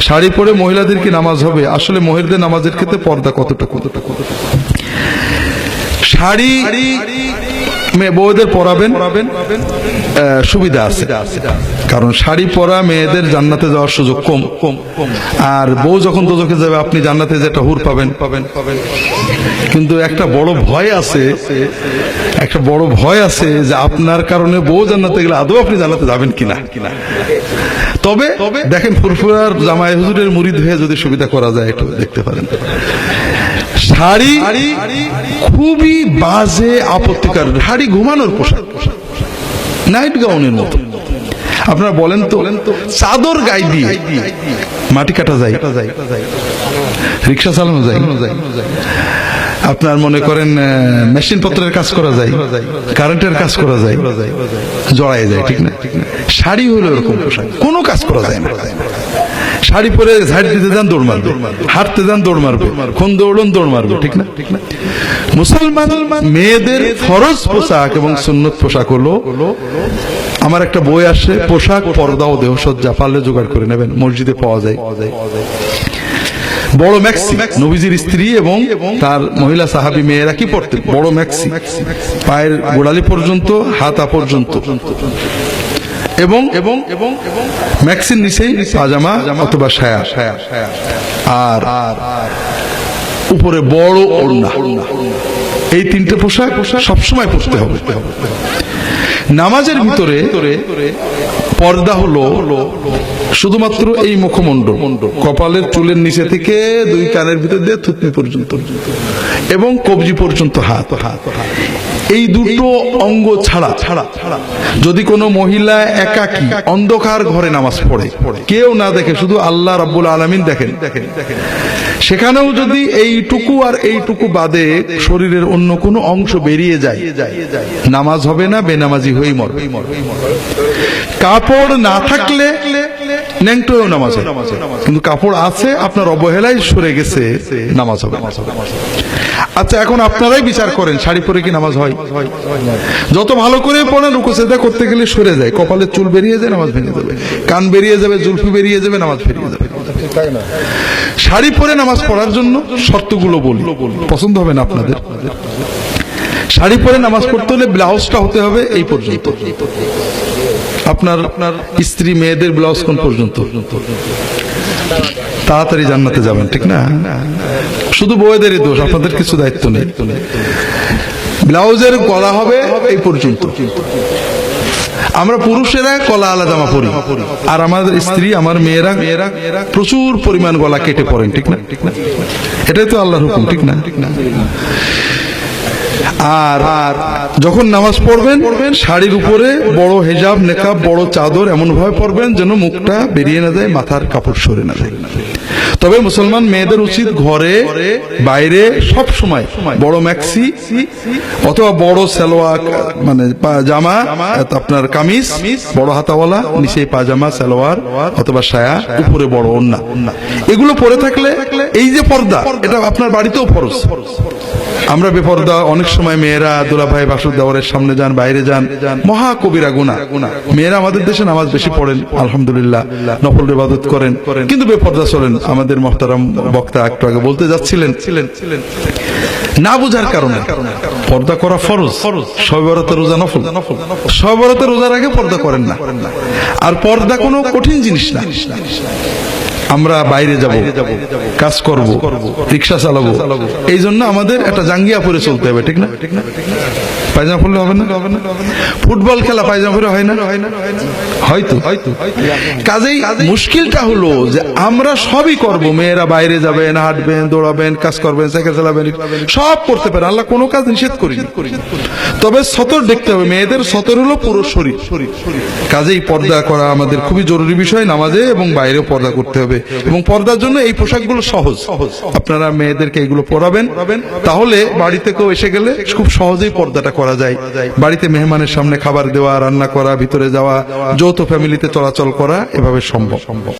শাড়ি পরে মহিলাদের কি নামাজ হবে? আসলে মহিলাদের নামাজের ক্ষেত্রে পর্দা কতটা কতটা কতটা শাড়ি মেয়ে বউদের পরাবেন সুবিধা আছে। কারণ শাড়ি পরা মেয়েদের জান্নাতে যাওয়ার সুযোগ কম। আর বউ যখন দোজখে যাবে, আপনি জান্নাতে যেটা হুর পাবেন পাবেন পাবেন। কিন্তু একটা বড় ভয় আছে, একটা বড় ভয় আছে যে আপনার কারণে বউ জান্নাতে গেলে আদৌ আপনি জান্নাতে যাবেন কিনা। তবে দেখেন ফুরফুরার জামাই হুজুরের মুরিদ হয়ে যদি সুবিধা করা যায়, একটু দেখতে পারেন। শাড়ি খুবই বাজে আপত্তিকর শাড়ি ঘুমানোর পোশাক। নাইট গাউনের মতো। আপনারা বলেন তো চাদর গায়ে দিয়ে মাটি কাটা যায়? রিক্সা চালানো যায়। আপনার মনে করেন মেশিন পত্রের কাজ করা যায়, কারেন্টের কাজ করা যায় জড়াই যায়, ঠিক না? শাড়ি হলো এরকম পোশাক, কোনো কাজ করা যায় না। শাড়ি পরে ঝাড় দিতে যান, দৌড় মারবে, হাঁটতে যান, দৌড় মারবে কোন দৌড়ন, দৌড় মারবে ঠিক না ঠিক না? মুসলমান মেয়েদের ফরজ পোশাক এবং সুন্নত পোশাক হলো, আমার একটা বই আসে, পোশাক, পর্দা ও দেহসজ্জা, পারলে জোগাড় করে নেবেন, মসজিদে পাওয়া যায়। বড় ম্যাক্সি, নবীজির স্ত্রী এবং তার মহিলা সাহাবী মেয়েরা কি পড়তেন? বড় ম্যাক্সি, পায়ের গোড়ালি পর্যন্ত, হাতা পর্যন্ত। এবং এবং এবং এবং ম্যাক্সির নিচেই পাজামা অথবা সায়া। আর আর, উপরে বড় ওড়না। এই তিনটে পোশাক সবসময় পরতে হবে। নামাজের ভিতরে পর্দা হলো শুধুমাত্র এই মুখমণ্ডল, কপালের চুলের নিচে থেকে দুই কানের ভিতর দিয়ে থুতনি পর্যন্ত এবং কবজি পর্যন্ত হাত। হাত এই দুটো অঙ্গ ছাড়া ছাড়া ছাড়া যদি কোনো মহিলা একাকী অন্ধকার ঘরে নামাজ পড়ে, কেউ না দেখে, শুধু আল্লাহ রাব্বুল আলামিন দেখেন দেখেন। সেখানেও যদি এইটুকু আর এইটুকু বাদে শরীরের অন্য কোনো অংশ বেরিয়ে যায়, নামাজ হবে না, বেনামাজি হয়েই মরবে। কাপড় না থাকলে ন্যাংটোও নামাজ হয়। কিন্তু কাপড় আছে আপনার অবহেলায় সরে গেছে নামাজ হবে আচ্ছা এখন আপনারাই বিচার করেন শাড়ি পরে কি নামাজ হয়? যত ভালো করে পড়েন রুকু সেদা করতে গেলে সরে যায়। কপালের চুল বেরিয়ে যায় নামাজ ভেঙে যাবে। কান বেরিয়ে যাবে জুলফি বেরিয়ে যাবে নামাজ বেরিয়ে যাবে। শাড়ি পরে নামাজ পড়ার জন্য শর্তগুলো বলি। পছন্দ হবে না আপনাদের? শাড়ি পরে নামাজ পড়তে হলে ব্লাউজটা হতে হবে এই পর্যন্ত। আপনার আপনার স্ত্রী মেয়েদের ব্লাউজ কোন পর্যন্ত? তাড়াতাড়ি জান্নাতে যাবেন, ঠিক না? শুধু বউয়েদেরই দোষ, আপনাদের কিছু দায়িত্ব নেই। ব্লাউজের কলা হবে এই পর্যন্ত। আমরা পুরুষেরা কলা আলা জামা পরি, আর আমাদের স্ত্রী, আমার মেয়েরা মেয়েরা প্রচুর পরিমাণ গলা কেটে পড়েন ঠিক না? ঠিক না এটাই তো আল্লাহর হুকুম ঠিক না ঠিক না? আর আর যখন নামাজ পড়বেন, শাড়ির উপরে বড় হেজাব, নেকাব, বড় চাদর এমন ভাবে পড়বেন যেন মুখটা বেরিয়ে না যায়, মাথার কাপড় সরে না যায়। তবে মুসলমান মেয়েদের উচিত ঘরে, বাইরে, সব সময় বড় ম্যাক্সি অথবা বড় সালোয়ার মানে জামা আপনার কামিজ, বড় হাতাওয়ালা নিচে পাজামা সালোয়ার অথবা সায়া, উপরে বড় ওন্না এগুলো পরে থাকলে এই যে পর্দা, এটা আপনার বাড়িতেও ফরজ। আমরা বেপর্দা অনেক সময় মেয়েরা দুলা ভাই বাসুর দেওয়ারের সামনে যান, বাইরে যান, মহা কবিরা গুণা মেয়েরা আমাদের দেশে নামাজ বেশি পড়েন, আলহামদুলিল্লাহ নফল ইবাদত করেন, কিন্তু বেপর্দা চলেন। আমাদের মহতারাম বক্তা একটু আগে বলতে যাচ্ছিলেন ছিলেন ছিলেন না বুঝার কারণে। পর্দা করা ফরজ সবরতের রোজা নফল। সবরতের রোজার আগে পর্দা করেন না। আর পর্দা কোনো কঠিন জিনিস না। আমরা বাইরে যাব কাজ করব রিক্সা চালাবো। এই জন্য আমাদের একটা জাঙ্গিয়া পরে চলতে হবে ঠিক না? পায়জামা পরলে হবে না? ফুটবল খেলা পায়জামা পরে হয় না? হয়তো। হয়তো কাজেই মুশকিলটা হলো যে আমরা সবই করব। মেয়েরা বাইরে যাবেন, হাঁটবেন, দৌড়াবেন, কাজ করবেন, সাইকেল চালাবেন সব করতে পারে। আল্লাহ কোনো কাজ নিষেধ করি তবে সতর দেখতে হবে। মেয়েদের সতর হলো পুরো শরীর। কাজেই পর্দা করা আমাদের খুবই জরুরি বিষয়, নামাজে এবং বাইরেও পর্দা করতে হবে। এবং পর্দার জন্য এই পোশাকগুলো সহজ। আপনারা মেয়েদেরকে এগুলো পরাবেন। তাহলে বাড়িতে কেউ এসে গেলে খুব সহজেই পর্দাটা করা যায়। বাড়িতে মেহমানের সামনে খাবার দেওয়া, রান্না করা, ভিতরে যাওয়া, যৌথ ফ্যামিলিতে চলাচল করা এভাবে সম্ভব। সম্ভব